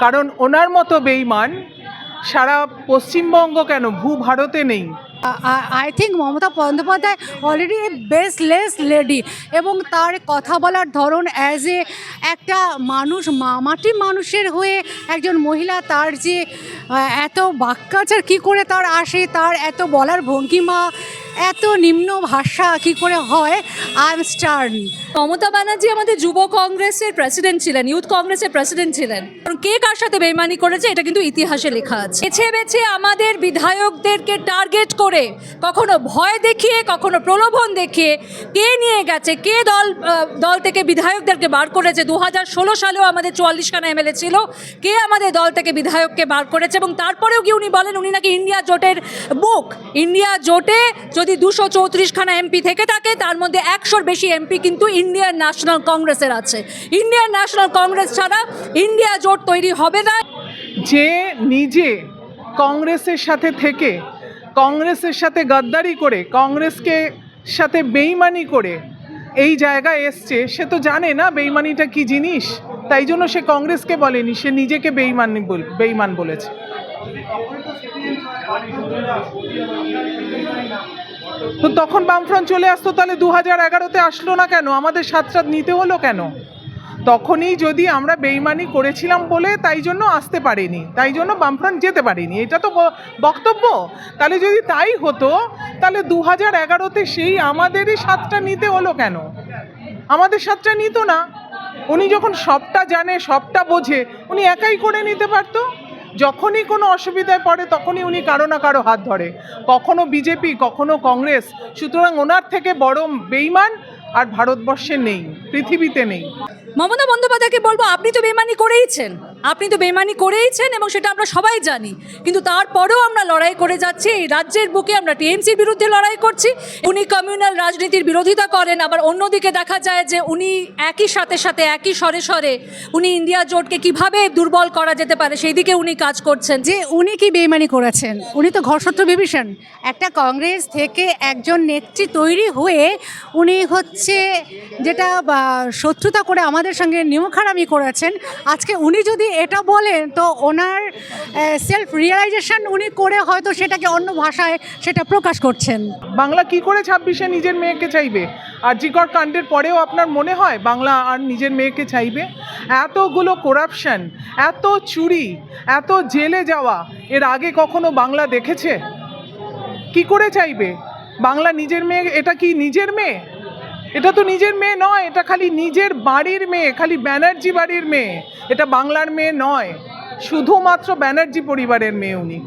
কারণ ওনার মতো বেইমান সারা পশ্চিমবঙ্গ কেন? ভূ ভারতে নেই। I think Mamata Bandyopadhyay already a baseless lady এবং তার কথা বলার ধরন অ্যাজ এ একটা মানুষ মামাটি মানুষের হয়ে একজন মহিলা তার যে এত বাক্যাচার কী করে তার আসে, তার এত বলার ভঙ্গিমা এত নিম্ন ভাষা কী করে হয়? I am stern Mamata Banerjee আমাদের যুব কংগ্রেসের প্রেসিডেন্ট ছিলেন ইউথ কংগ্রেসের প্রেসিডেন্ট ছিলেন। কে কার সাথে বেইমানি করেছে এটা কিন্তু ইতিহাসে লেখা আছে। বেছে বেছে আমাদের বিধায়কদেরকে টার্গেট করে, কখনো ভয় দেখিয়ে, কখনো প্রলোভন দেখিয়ে কে নিয়ে গেছে, কে দল দল থেকে বিধায়কদেরকে বার করেছে? দু হাজার ষোলো সালেও আমাদের চুয়াল্লিশখানা এমএলএ ছিল, কে আমাদের দল থেকে বিধায়ককে বার করেছে? এবং তারপরেও কি উনি বলেন, উনি নাকি ইন্ডিয়া জোটের বুক ইন্ডিয়া জোটে যদি দুশো চৌত্রিশখানা এমপি থেকে থাকে, তার মধ্যে একশোর বেশি এমপি কিন্তু ইন্ডিয়ান ন্যাশনাল কংগ্রেসের আছে। ইন্ডিয়ান ন্যাশনাল কংগ্রেস ছাড়া ইন্ডিয়া জোট তৈরি হবে না। যে নিজে কংগ্রেসের সাথে থেকে, কংগ্রেসের সাথে গাদ্দারি করে, কংগ্রেসকে সাথে বেইমানি করে এই জায়গায় এসছে, সে তো জানে না বেইমানিটা কি জিনিস। তাই জন্য সে কংগ্রেসকে বলেনি, সে নিজেকে বেইমান বেইমান বলেছে। তখন বামফ্রন্ট চলে আসতো, তাহলে দু হাজার এগারোতে আসলো না কেন? আমাদের সাতটা নিতে হলো কেন? তখনই যদি আমরা বেইমানি করেছিলাম বলে তাই জন্য আসতে পারিনি, তাই জন্য বামফ্রন্ট যেতে পারিনি। এটা তো বক্তব্য। তাহলে যদি তাই হতো, তাহলে দু হাজার এগারোতে সেই আমাদেরই সাতটা নিতে হলো কেন? আমাদের সাতটা নিত না। উনি যখন সবটা জানে, সবটা বোঝে, উনি একাই করে নিতে পারতো? যখনই কোনো অসুবিধায় পড়ে, তখনই উনি কারও না কারও হাত ধরে। কখনো বিজেপি, কখনো কংগ্রেস, সুতরাং ওনার থেকে বড় বেইমান আর ভারতবর্ষে নেই, পৃথিবীতে নেই। মমতা বন্দ্যোপাধ্যায়কে বলব, আপনি তো বেমানি করেইছেন। আপনি তো বেমানি করেইছেন এবং সেটা আমরা সবাই জানি। কিন্তু তারপরেও আমরা লড়াই করে যাচ্ছি, এই রাজ্যের বুকে আমরা টিএমসির বিরুদ্ধে লড়াই করছি। উনি কমিউনাল রাজনীতির বিরোধিতা করেন, আবার অন্যদিকে দেখা যায় যে উনি একই সাথে সাথে একই স্বরে স্বরে উনি ইন্ডিয়া জোটকে কীভাবে দুর্বল করা যেতে পারে সেই দিকে উনি কাজ করছেন। যে উনি কি বেইমানি করেছেন? উনি তো ঘরশত্রু বিভীষণ একটা কংগ্রেস থেকে একজন নেত্রী তৈরি হয়ে উনি হচ্ছে যেটা শত্রুতা করে আমাদের সঙ্গে নিমখারামি করেছেন। আজকে উনি যদি এটা বলেন, তো ওনার সেলফ রিয়েলাইজেশন উনি করে হয়তো সেটাকে অন্য ভাষায় সেটা প্রকাশ করছেন। বাংলা কি করে ছাব্বিশে নিজের মেয়েকে চাইবে? আর জিকর কাণ্ডের পরেও আপনার মনে হয় বাংলা আর নিজের মেয়েকে চাইবে? এতগুলো করাপশন এত চুরি, এত জেলে যাওয়া, এর আগে কখনো বাংলা দেখেছে? কি করে চাইবে? বাংলা নিজের মেয়ে, এটা কি নিজের মেয়ে? এটা তো নিজের মেয়ে নয়, এটা খালি নিজের বাড়ির মেয়ে, খালি ব্যানার্জি বাড়ির মেয়ে। এটা বাংলার মেয়ে নয়, শুধুমাত্র ব্যানার্জি পরিবারের মেয়ে উনি।